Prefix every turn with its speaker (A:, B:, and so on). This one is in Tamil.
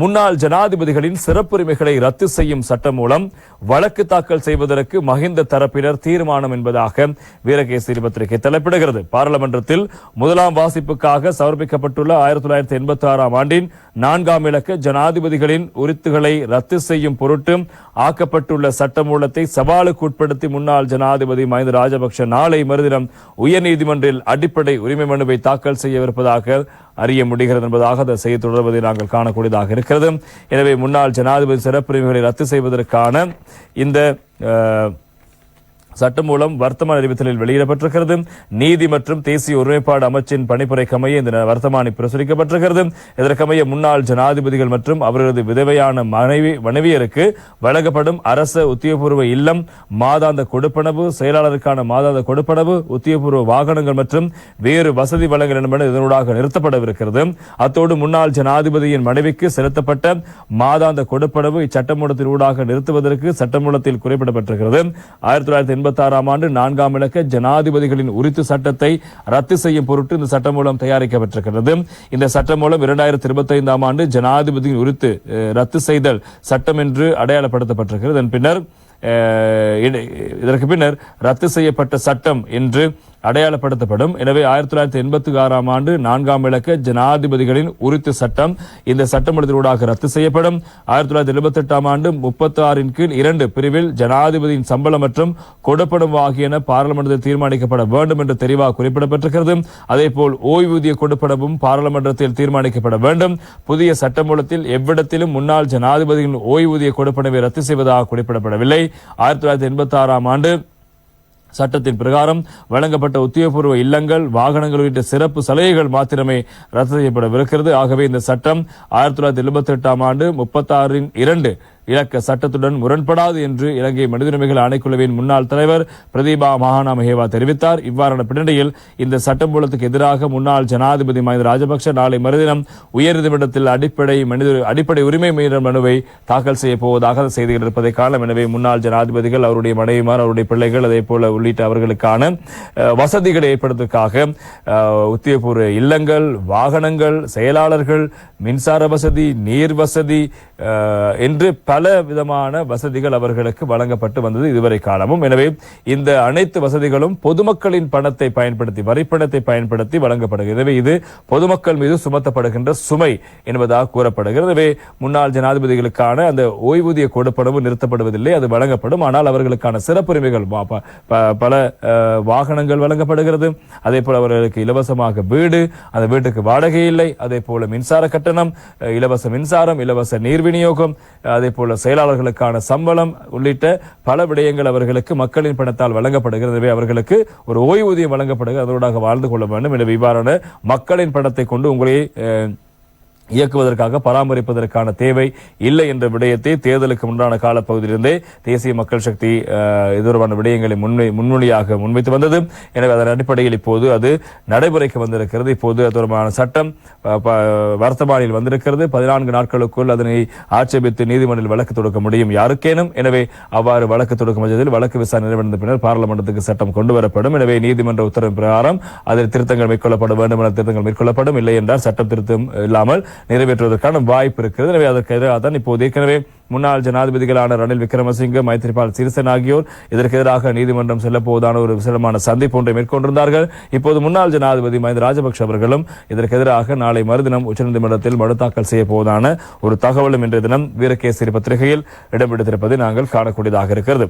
A: முன்னாள் ஜனாதிபதிகளின் சிறப்புரிமைகளை ரத்து செய்யும் சட்டம் மூலம் வழக்கு தாக்கல் செய்வதற்கு மஹிந்த தரப்பினர் தீர்மானம் என்பதாக வீரகேசரி பத்திரிகை தலைப்பிடுகிறது. பாராளுமன்றத்தில் முதலாம் வாசிப்புக்காக சமர்ப்பிக்கப்பட்டுள்ள ஆயிரத்தி தொள்ளாயிரத்தி எண்பத்தி ஆறாம் ஆண்டின் நான்காம் இலக்க ஜனாதிபதிகளின் உரித்துகளை ரத்து செய்யும் பொருட்டு ஆக்கப்பட்டுள்ள சட்டமூலத்தை சவாலுக்கு உட்படுத்தி முன்னாள் ஜனாதிபதி மஹிந்த ராஜபக்ஷ நாளை மறுதினம் உயர்நீதிமன்றில் அடிப்படை உரிமை மனுவை தாக்கல் செய்யவிருப்பதாக அறிய முடிகிறது என்பதாக அந்த செய்தி தொடர்வதை நாங்கள் காணக்கூடியதாக இருக்கிறது. எனவே முன்னாள் ஜனாதிபதி சிறப்புரிமைகளை ரத்து செய்வதற்கான இந்த சட்டமூலம் சட்டம் மூலம் அறிவித்தலில் வெளியிடப்பட்டிருக்கிறது. நீதி மற்றும் தேசிய ஒருமைப்பாடு அமைச்சின் பணிப்புரைக்கமைய இந்த வர்த்தமானி பிரசுரிக்கப்பட்டிருக்கிறது. இதற்கமைய முன்னாள் ஜனாதிபதிகள் மற்றும் அவர்களது விதவையான மனைவி மனைவியருக்கு வழங்கப்படும் அரச உத்தியோகபூர்வ இல்லம் மாதாந்த கொடுப்பனவு செயலாளருக்கான மாதாந்த கொடுப்பனவு உத்தியோகபூர்வ வாகனங்கள் மற்றும் வேறு வசதி வழங்கல் என்பன இதனூடாக நிறுத்தப்படவிருக்கிறது. அத்தோடு முன்னாள் ஜனாதிபதியின் மனைவிக்கு செலுத்தப்பட்ட மாதாந்த கொடுப்பனவு இச்சட்டமூலத்தின் ஊடாக நிறுத்துவதற்கு சட்டமூலத்தில் குறிப்பிடப்பட்டிருக்கிறது. ஆயிரத்தி தொள்ளாயிரத்தி எண்பத்தி ஆண்டு நான்காம் இலக்க ஜனாதிபதிகளின் உரித்து சட்டத்தை ரத்து செய்யும் பொருட்டு இந்த சட்டமூலம் தயாரிக்கப்பட்டிருக்கிறது இந்த சட்டமூலம் இரண்டாயிரத்தி இருபத்தி ஐந்தாம் ஆண்டு ஜனாதிபதியின் உரித்து ரத்து செய்தல் சட்டம் என்று அடையாளப்படுத்தப்பட்டிருக்கிறது. பின்னர் இதற்கு பின்னர் ரத்து செய்யப்பட்ட சட்டம் என்று அடையாளப்படுத்தப்படும். எனவே ஆயிரத்தி தொள்ளாயிரத்தி எண்பத்தி ஆறாம் ஆண்டு நான்காம் இலக்க ஜனாதிபதிகளின் உரித்து சட்டம் இந்த சட்டமன்றத்தினூடாக ரத்து செய்யப்படும். ஆயிரத்தி தொள்ளாயிரத்தி எழுபத்தி எட்டாம் ஆண்டு முப்பத்தி ஆறின் கீழ் இரண்டு பிரிவில் ஜனாதிபதியின் சம்பளம் மற்றும் கொடுப்பனவு ஆகியன பாராளுமன்றத்தில் தீர்மானிக்கப்பட வேண்டும் என்று தெளிவாக குறிப்பிடப்பட்டிருக்கிறது. அதேபோல் ஓய்வூதிய கொடுப்பனவும் பாராளுமன்றத்தில் தீர்மானிக்கப்பட வேண்டும். புதிய சட்டமூலத்தில் எவ்விடத்திலும் முன்னாள் ஜனாதிபதியின் ஓய்வூதிய கொடுப்பனவை ரத்து செய்வதாக குறிப்பிடப்படவில்லை. ஆயிரத்தி தொள்ளாயிரத்தி எண்பத்தி ஆறாம் ஆண்டு சட்டத்தின் பிரகாரம் வழங்கப்பட்ட உத்தியோகபூர்வ இல்லங்கள் வாகனங்கள் உள்ளிட்ட சிறப்பு சலுகைகள் மாத்திரமே ரத்து செய்யப்படவிருக்கிறது. ஆகவே இந்த சட்டம் ஆயிரத்தி தொள்ளாயிரத்தி எழுபத்தி எட்டாம் ஆண்டு முப்பத்தாறின் இரண்டு இலக்க சட்டத்துடன் முரண்படாது என்று இலங்கை மனிதுரிமைகள் ஆணைக்குழுவின் முன்னாள் தலைவர் பிரதீபா மகானா தெரிவித்தார். இவ்வாறான பின்னணியில் இந்த சட்டமூலத்துக்கு எதிராக முன்னாள் ஜனாதிபதி மஹிந்த ராஜபக்ஷ நாளை மறுதினம் உயர்நீதிமன்றத்தில் அடிப்படை மனித அடிப்படை உரிமை மீறல் மனுவை தாக்கல் செய்ய போவதாக செய்திகள் இருப்பதை காணலாம். எனவே முன்னாள் ஜனாதிபதிகள் அவருடைய மனைவிமார் அவருடைய பிள்ளைகள் அதே போல உள்ளிட்ட அவர்களுக்கான அஹ், வசதிகளை ஏற்படுத்துவதற்காக அஹ், உத்தியோகபூர்வ இல்லங்கள் வாகனங்கள் செயலாளர்கள் மின்சார வசதி நீர் வசதி என்று பல பல விதமான வசதிகள் அவர்களுக்கு வழங்கப்பட்டு வந்தது இதுவரை காலமும். எனவே இந்த அனைத்து வசதிகளும் பொதுமக்களின் பணத்தை பயன்படுத்தி வரிப்பணத்தை பயன்படுத்தி வழங்கப்படுகிறது. எனவே இது பொதுமக்கள் மீது சுமத்தப்படுகின்ற சுமை என்பதாக கூறப்படுகிறது. எனவே முன்னாள் ஜனாதிபதிகளுக்கான அந்த ஓய்வூதிய கொடுப்பனவு நிறுத்தப்படுவதில்லை அது வழங்கப்படும். ஆனால் அவர்களுக்கான சிறப்புரிமைகள் பல வாகனங்கள் வழங்கப்படுகிறது. அதே போல அவர்களுக்கு இலவசமாக வீடு அந்த வீட்டுக்கு வாடகை இல்லை. அதே போல மின்சார கட்டணம் இலவச மின்சாரம் இலவச நீர் விநியோகம் அதே போல செயலாளர்களுக்கான சம்பளம் உள்ளிட்ட பல விடயங்கள் அவர்களுக்கு மக்களின் பணத்தால் வழங்கப்படுகிறது எனவே அவர்களுக்கு ஒரு ஓய்வூதியம் வழங்கப்படுகிறது. அதனூடாக வாழ்ந்து கொள்ள வேண்டும். எனவே இவ்வாறான மக்களின் பணத்தை கொண்டு உங்களை இயக்குவதற்காக பராமரிப்பதற்கான தேவை இல்லை என்ற விடயத்தை தேர்தலுக்கு முன்னான காலப்பகுதியிலிருந்தே தேசிய மக்கள் சக்தி இதுவரான இது தொடர்பான விடயங்களை முன்வை முன்மொழியாக முன்வைத்து வந்தது. எனவே அதன் அடிப்படையில் இப்போது அது நடைமுறைக்கு வந்திருக்கிறது. இப்போது அது தொடர்பான சட்டம் வர்த்தமானியில் வந்திருக்கிறது. பதினான்கு நாட்களுக்குள் அதனை ஆட்சேபித்து நீதிமன்றில் வழக்கு தொடுக்க முடியும் யாருக்கேனும். எனவே அவ்வாறு வழக்கு தொடுக்கும் பட்சத்தில் வழக்கு விசாரணை நிறைவடைந்த பின்னர் பாராளுமன்றத்துக்கு சட்டம் கொண்டு வரப்படும் எனவே நீதிமன்ற உத்தரவு பிரகாரம் அதில் திருத்தங்கள் மேற்கொள்ளப்பட வேண்டும் என திருத்தங்கள் மேற்கொள்ளப்படும். இல்லை என்றால் சட்டம் திருத்தம் இல்லாமல் நிறைவேற்றுவதற்கான வாய்ப்பு இருக்கிறது. எனவே அதற்கு எதிராக தான் இப்போது ஏற்கனவே முன்னாள் ஜனாதிபதிகளான ரணில் விக்ரமசிங்க மைத்ரிபால் சிறிசேன ஆகியோர் இதற்கு எதிராக நீதிமன்றம் செல்ல போவதான ஒரு விசேடமான சந்திப்பு ஒன்றை மேற்கொண்டிருந்தார்கள். இப்போது முன்னாள் ஜனாதிபதி மஹிந்த ராஜபக்ஷ அவர்களும் இதற்கு எதிராக நாளை மறுதினம் உச்சநீதிமன்றத்தில் மனு தாக்கல் செய்ய போவதான ஒரு தகவலும் இன்றைய தினம் வீரகேசரி பத்திரிகையில் இடம்பெடுத்திருப்பதை நாங்கள் காணக்கூடியதாக இருக்கிறது.